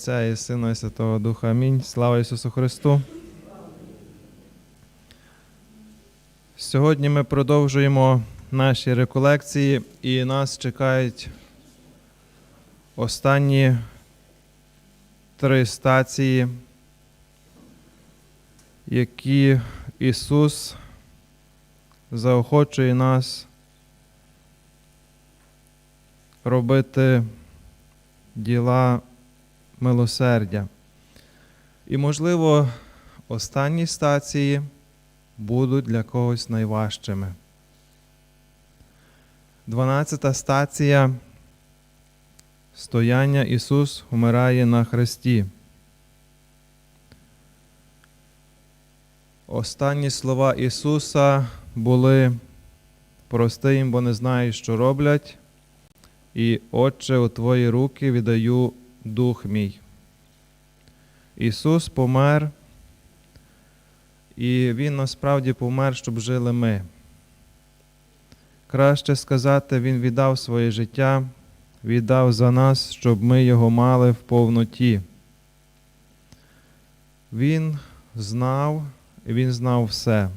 Отця і Сина і Святого Духа. Амінь. Слава Ісусу Христу. Сьогодні ми продовжуємо наші реколекції, і нас чекають останні три стації, які Ісус заохочує нас робити діла милосердя. І, можливо, останні стації будуть для когось найважчими. Дванадцята стація стояння Ісус вмирає на хресті. Останні слова Ісуса були прости їм, бо не знають, що роблять. І, Отче, у Твої руки віддаю дух мій. Ісус помер, і Він насправді помер, щоб жили ми. Краще сказати, Він віддав своє життя, віддав за нас, щоб ми його мали в повноті. Він знав, і Він знав все.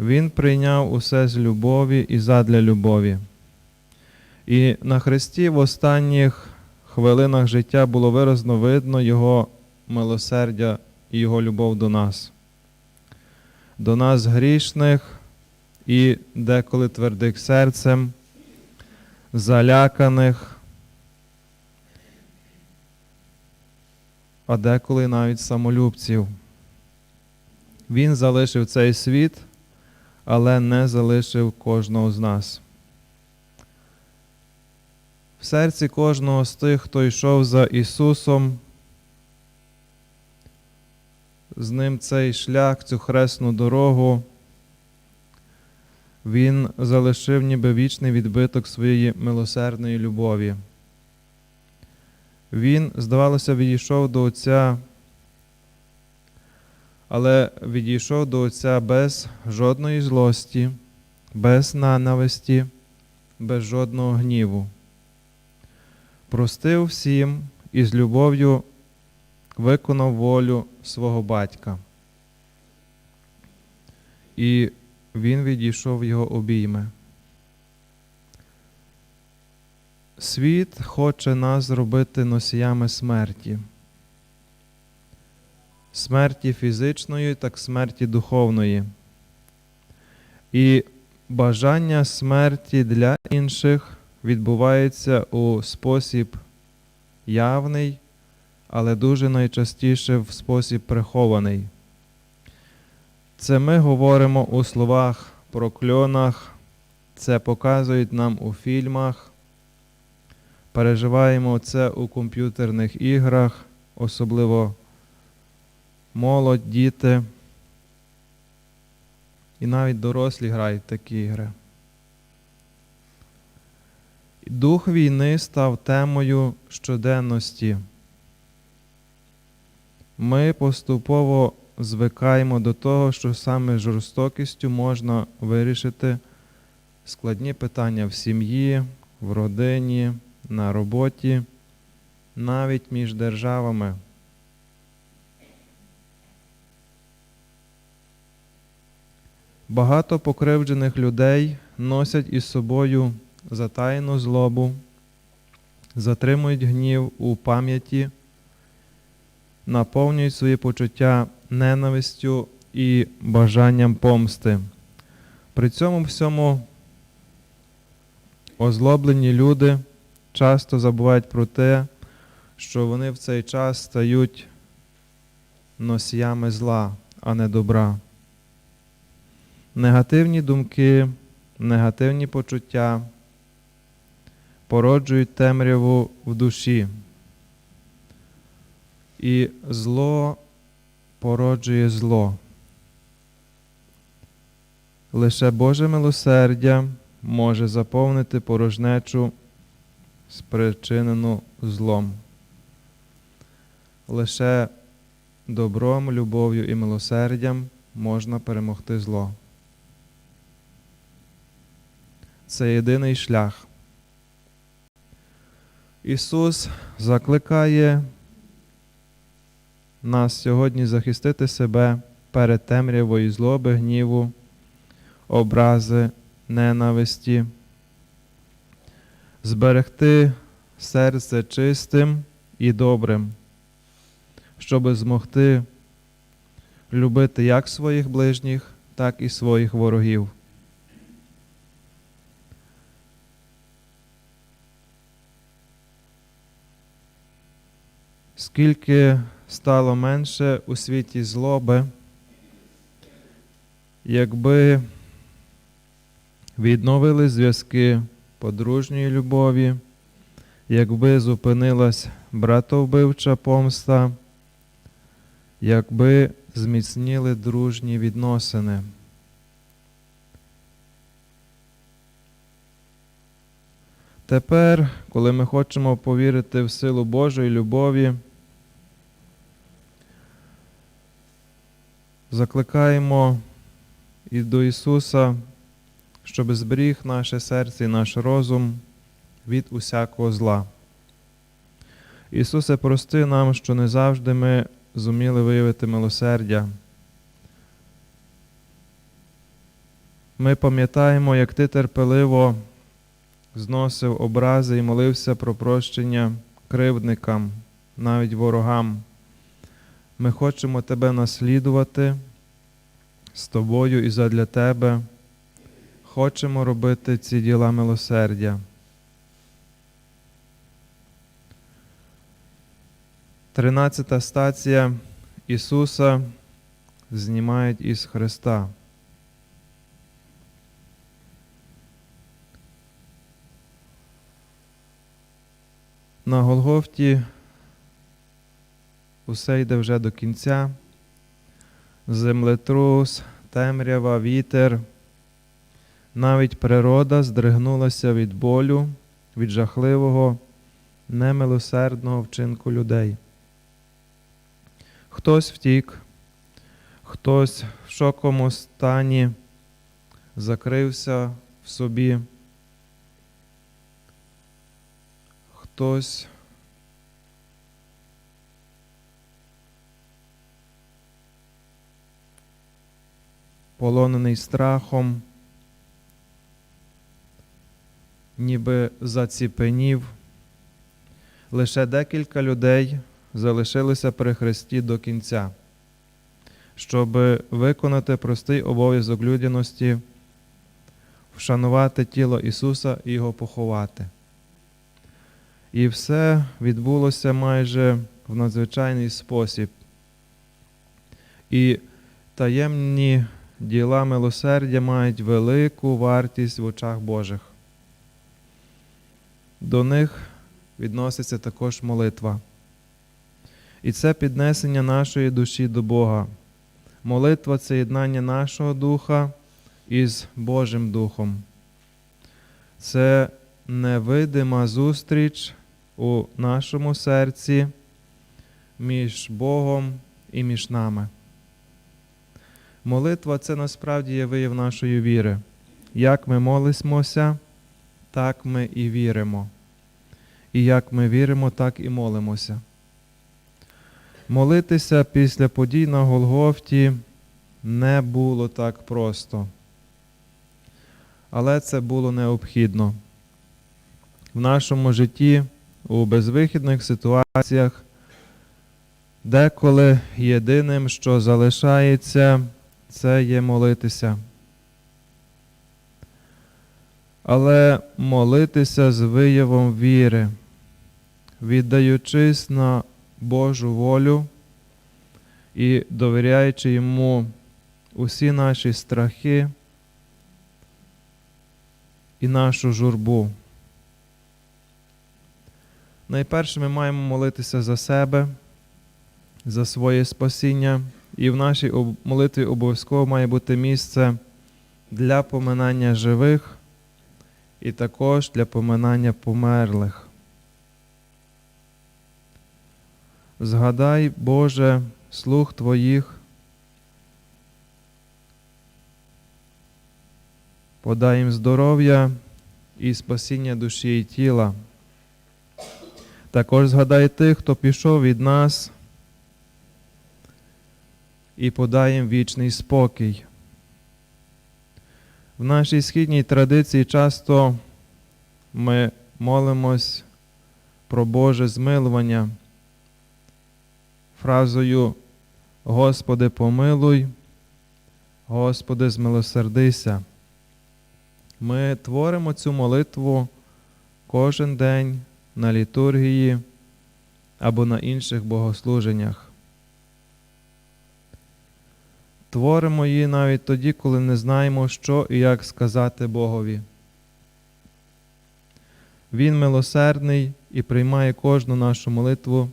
Він прийняв усе з любові і задля любові. І на Христі в останніх хвилинах життя було виразно видно Його милосердя і Його любов до нас, до нас грішних і деколи твердих серцем, заляканих, а деколи навіть самолюбців. Він залишив цей світ, але не залишив кожного з нас. В серці кожного з тих, хто йшов за Ісусом, з ним цей шлях, цю хресну дорогу, Він залишив ніби вічний відбиток своєї милосердної любові. Він, здавалося, відійшов до Отця, але відійшов до Отця без жодної злості, без ненависті, без жодного гніву простив всім і з любов'ю виконав волю свого батька. І він відійшов його обійми. Світ хоче нас зробити носіями смерті, смерті фізичної, так смерті духовної. І бажання смерті для інших відбувається у спосіб явний, але дуже найчастіше в спосіб прихований. Це ми говоримо у словах, прокльонах, це показують нам у фільмах, переживаємо це у комп'ютерних іграх, особливо молодь, діти. І навіть дорослі грають такі ігри. Дух війни став темою щоденності. Ми поступово звикаємо до того, що саме жорстокістю можна вирішити складні питання в сім'ї, в родині, на роботі, навіть між державами. Багато покривджених людей носять із собою затаєну злобу, затримують гнів у пам'яті, наповнюють свої почуття ненавистю і бажанням помсти. При цьому всьому озлоблені люди часто забувають про те, що вони в цей час стають носіями зла, а не добра. Негативні думки, негативні почуття породжують темряву в душі. І зло породжує зло. Лише Боже милосердя може заповнити порожнечу, спричинену злом. Лише добром, любов'ю і милосердям можна перемогти зло. Це єдиний шлях. Ісус закликає нас сьогодні захистити себе перед темрявою злоби, гніву, образи, ненависті, зберегти серце чистим і добрим, щоб змогти любити як своїх ближніх, так і своїх ворогів. Скільки стало менше у світі злоби, якби відновили зв'язки подружньої любові, якби зупинилась братовбивча помста, якби зміцніли дружні відносини. Тепер, коли ми хочемо повірити в силу Божої любові, закликаємо і до Ісуса, щоб зберіг наше серце і наш розум від усякого зла. Ісусе, прости нам, що не завжди ми зуміли виявити милосердя. Ми пам'ятаємо, як Ти терпеливо зносив образи і молився про прощення кривдникам, навіть ворогам. Ми хочемо Тебе наслідувати з Тобою і задля Тебе. Хочемо робити ці діла милосердя. Тринадцята стація Ісуса знімають із Христа. На Голгофті усе йде вже до кінця. Землетрус, темрява, вітер. Навіть природа здригнулася від болю, від жахливого, немилосердного вчинку людей. Хтось втік, хтось в шоковому стані закрився в собі, хтось полонений страхом, ніби заціпенів. Лише декілька людей залишилися при Христі до кінця, щоб виконати простий обов'язок людяності, вшанувати тіло Ісуса і Його поховати. І все відбулося майже в надзвичайний спосіб. І таємні діла милосердя мають велику вартість в очах Божих. До них відноситься також молитва. І це піднесення нашої душі до Бога. Молитва це єднання нашого духа із Божим Духом. Це невидима зустріч у нашому серці між Богом і між нами. Молитва це насправді є вияв нашої віри. Як ми молимося, так ми і віримо. І як ми віримо, так і молимося. Молитися після подій на Голгофті не було так просто. Але це було необхідно. В нашому житті у безвихідних ситуаціях, деколи єдиним, що залишається, це є молитися. Але молитися з виявом віри, віддаючись на Божу волю і довіряючи йому усі наші страхи і нашу журбу. Найперше ми маємо молитися за себе, за своє спасіння, і в нашій молитві обов'язково має бути місце для поминання живих і також для поминання померлих. Згадай, Боже, слух Твоїх, подай їм здоров'я і спасіння душі і тіла. Також згадай тих, хто пішов від нас, і подай їм вічний спокій. В нашій східній традиції часто ми молимось про Боже змилування фразою Господи помилуй, Господи змилосердися. Ми творимо цю молитву кожен день на літургії або на інших богослуженнях. Творимо її навіть тоді, коли не знаємо, що і як сказати Богові. Він милосердний і приймає кожну нашу молитву,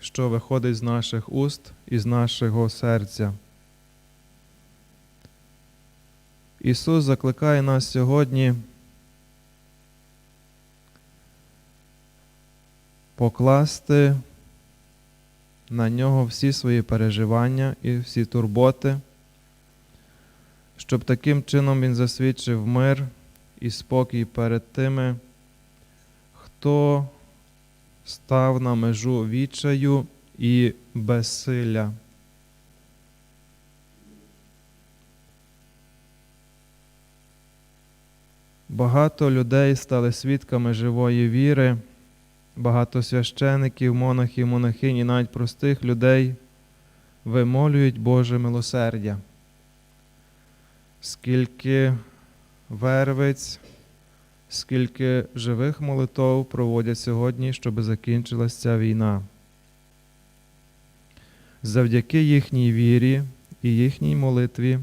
що виходить з наших уст і з нашого серця. Ісус закликає нас сьогодні покласти на нього всі свої переживання і всі турботи, щоб таким чином Він засвідчив мир і спокій перед тими, хто став на межу відчаю і безсилля. Багато людей стали свідками живої віри, багато священиків, монахів, монахинь і навіть простих людей вимолюють Боже милосердя. Скільки вервиць, скільки живих молитов проводять сьогодні, щоб закінчилася ця війна. Завдяки їхній вірі і їхній молитві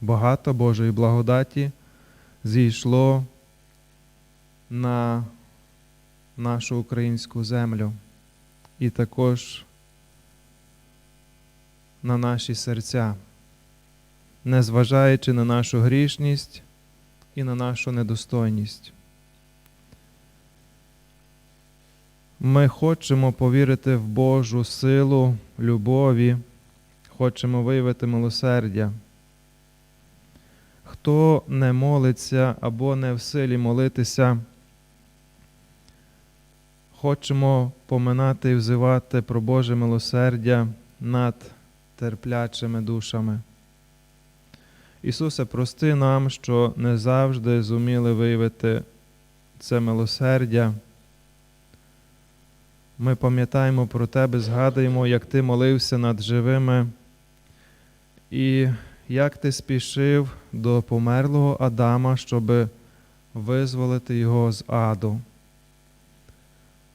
багато Божої благодаті зійшло на нашу українську землю і також на наші серця, незважаючи на нашу грішність і на нашу недостойність. Ми хочемо повірити в Божу силу, любові, хочемо виявити милосердя. Хто не молиться або не в силі молитися, хочемо поминати і взивати про Боже милосердя над терплячими душами. Ісусе, прости нам, що не завжди зуміли виявити це милосердя. Ми пам'ятаємо про Тебе, згадуємо, як Ти молився над живими, і як ти спішив до померлого Адама, щоб визволити його з аду.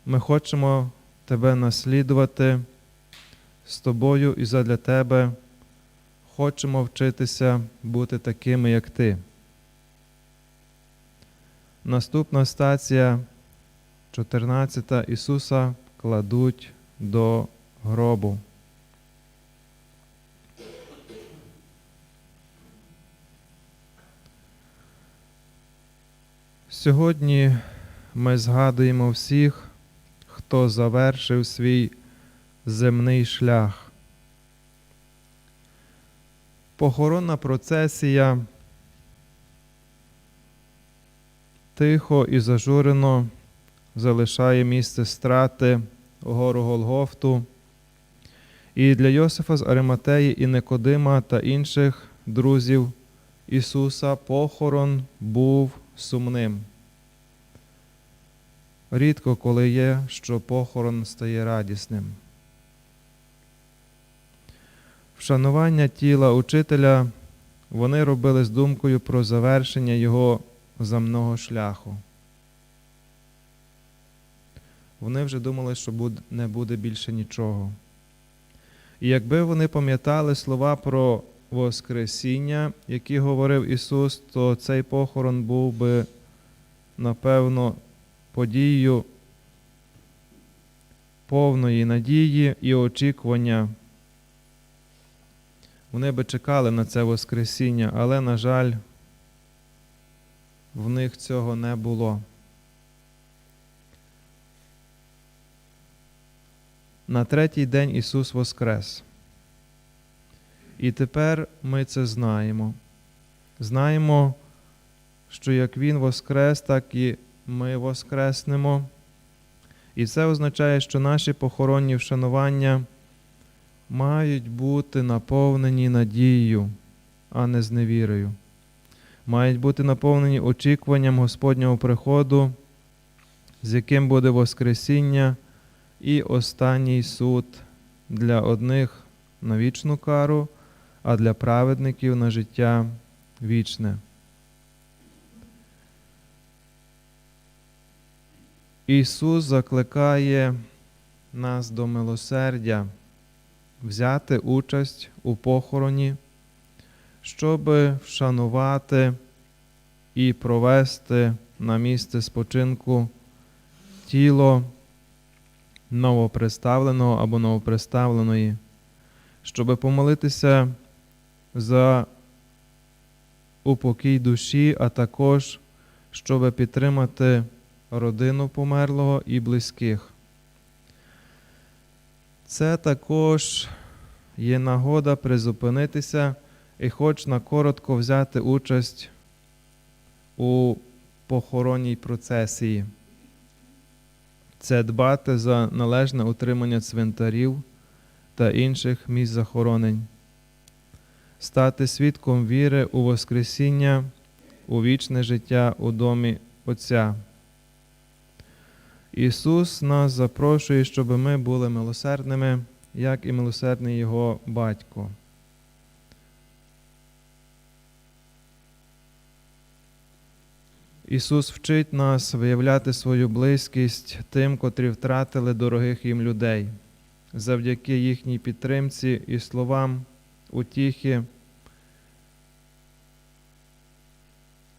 Ми хочемо Тебе наслідувати з тобою і задля Тебе хочемо вчитися бути такими, як Ти. Наступна стація 14 Ісуса кладуть до гробу. Сьогодні ми згадуємо всіх, хто завершив свій земний шлях. Похоронна процесія тихо і зажурено залишає місце страти гору Голгофту. І для Йосифа з Ариматеї і Никодима та інших друзів Ісуса похорон був сумним. Рідко коли є, що похорон стає радісним. Вшанування тіла учителя вони робили з думкою про завершення його земного шляху. Вони вже думали, що не буде більше нічого. І якби вони пам'ятали слова про Воскресіння, які говорив Ісус, то цей похорон був би, напевно, подією повної надії і очікування. Вони би чекали на це Воскресіння, але, на жаль, в них цього не було. На третій день Ісус Воскрес. І тепер ми це знаємо. Знаємо, що як Він воскрес, так і ми воскреснемо. І це означає, що наші похоронні вшанування мають бути наповнені надією, а не зневірою. Мають бути наповнені очікуванням Господнього приходу, з яким буде Воскресіння і останній суд для одних на вічну кару, а для праведників на життя вічне. Ісус закликає нас до милосердя, взяти участь у похороні, щоб вшанувати і провести на місце спочинку тіло новоприставленого або новоприставленої, щоб помолитися за упокій душі, а також щоб підтримати родину померлого і близьких. Це також є нагода призупинитися і хоч на коротко взяти участь у похоронній процесії. Це дбати за належне утримання цвинтарів та інших місць захоронень, стати свідком віри у Воскресіння, у вічне життя у домі Отця. Ісус нас запрошує, щоб ми були милосердними, як і милосердний Його батько. Ісус вчить нас виявляти свою близькість тим, котрі втратили дорогих їм людей, завдяки їхній підтримці і словам утіхи.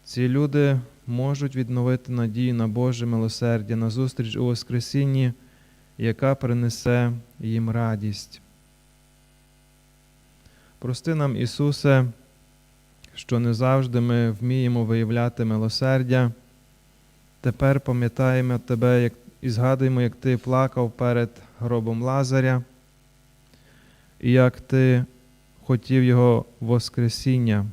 Ці люди можуть відновити надію на Боже милосердя, на зустріч у Воскресінні, яка принесе їм радість. Прости нам, Ісусе, що не завжди ми вміємо виявляти милосердя. Тепер пам'ятаємо Тебе як, і згадуємо, як Ти плакав перед гробом Лазаря, і як Ти хотів Його Воскресіння.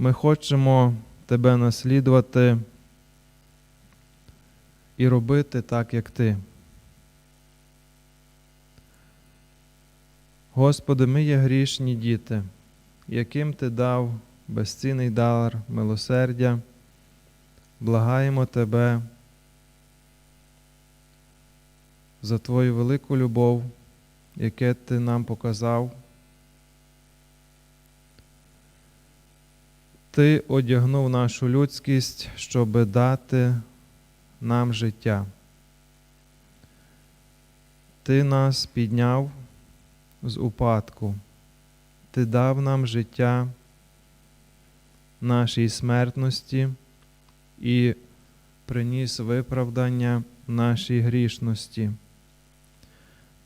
Ми хочемо Тебе наслідувати і робити так, як Ти. Господи, ми є грішні діти, яким Ти дав безцінний дар милосердя, благаємо Тебе за Твою велику любов, яке Ти нам показав. Ти одягнув нашу людськість, щоб дати нам життя. Ти нас підняв з упадку, Ти дав нам життя нашій смертності і приніс виправдання нашій грішності.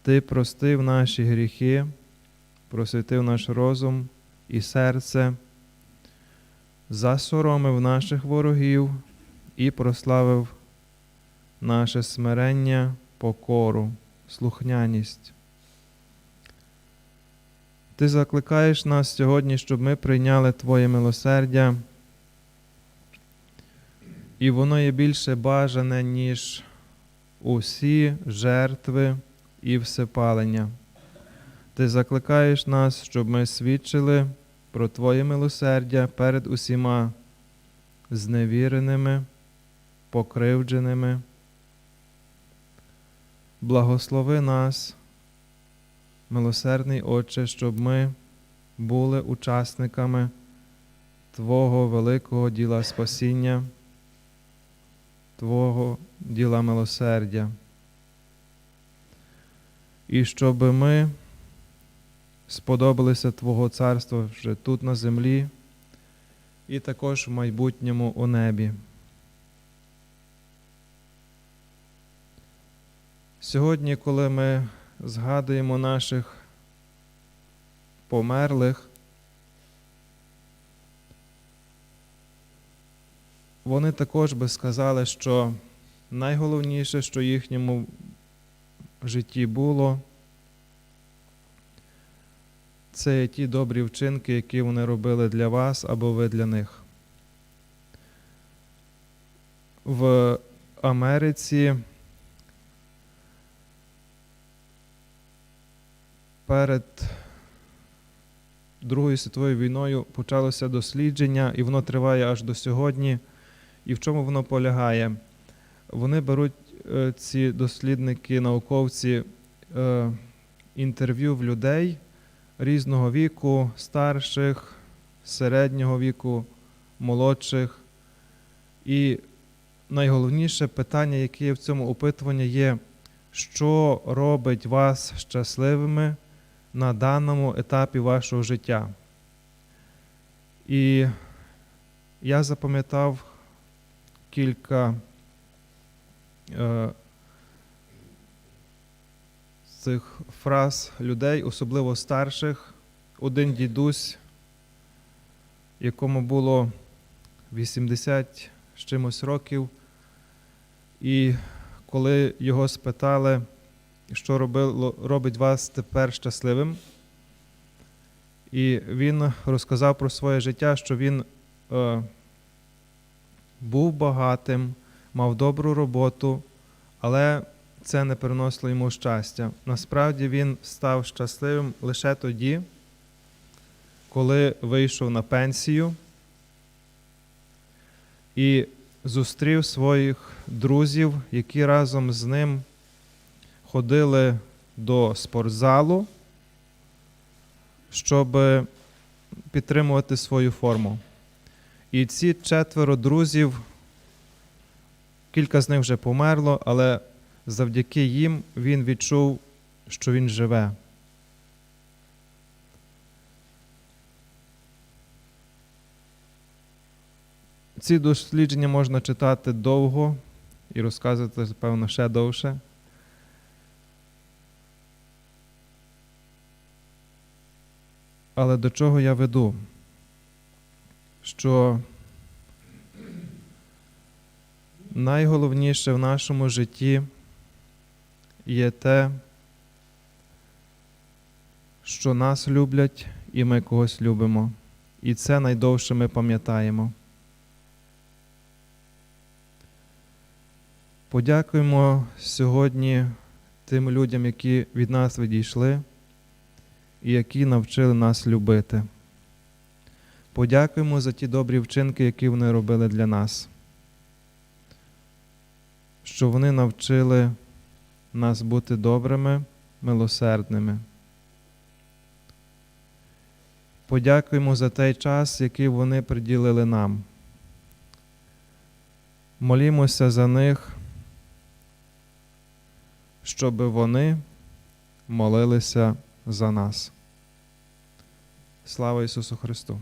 Ти простив наші гріхи, просвітив наш розум і серце засоромив наших ворогів і прославив наше смирення, покору, слухняність. Ти закликаєш нас сьогодні, щоб ми прийняли Твоє милосердя, і воно є більше бажане, ніж усі жертви і всепалення. Ти закликаєш нас, щоб ми свідчили про Твоє милосердя перед усіма зневіреними, покривдженими. Благослови нас, милосердний Отче, щоб ми були учасниками Твого великого діла спасіння, Твого діла милосердя. І щоб ми сподобалися Твого царства вже тут на землі і також в майбутньому у небі. Сьогодні, коли ми згадуємо наших померлих, вони також би сказали, що найголовніше, що їхньому житті було, це ті добрі вчинки, які вони робили для вас або ви для них. В Америці перед Другою світовою війною почалося дослідження, і воно триває аж до сьогодні. І в чому воно полягає? Вони беруть е, ці дослідники, науковці е, інтерв'ю в людей різного віку, старших, середнього віку, молодших. І найголовніше питання, яке є в цьому опитуванні, є, що робить вас щасливими на даному етапі вашого життя. І я запам'ятав кілька е, цих фраз людей, особливо старших. Один дідусь, якому було 80 з чимось років, і коли його спитали, що робило, робить вас тепер щасливим, і він розказав про своє життя, що він е, був багатим, мав добру роботу, але це не приносило йому щастя. Насправді він став щасливим лише тоді, коли вийшов на пенсію і зустрів своїх друзів, які разом з ним ходили до спортзалу, щоб підтримувати свою форму. І ці четверо друзів, кілька з них вже померло, але завдяки їм він відчув, що він живе. Ці дослідження можна читати довго і розказувати, певно, ще довше. Але до чого я веду? Що найголовніше в нашому житті є те, що нас люблять і ми когось любимо. І це найдовше ми пам'ятаємо. Подякуємо сьогодні тим людям, які від нас відійшли і які навчили нас любити. Подякуємо за ті добрі вчинки, які вони робили для нас, що вони навчили нас бути добрими, милосердними. Подякуємо за той час, який вони приділили нам. Молімося за них, щоб вони молилися за нас. Слава Ісусу Христу!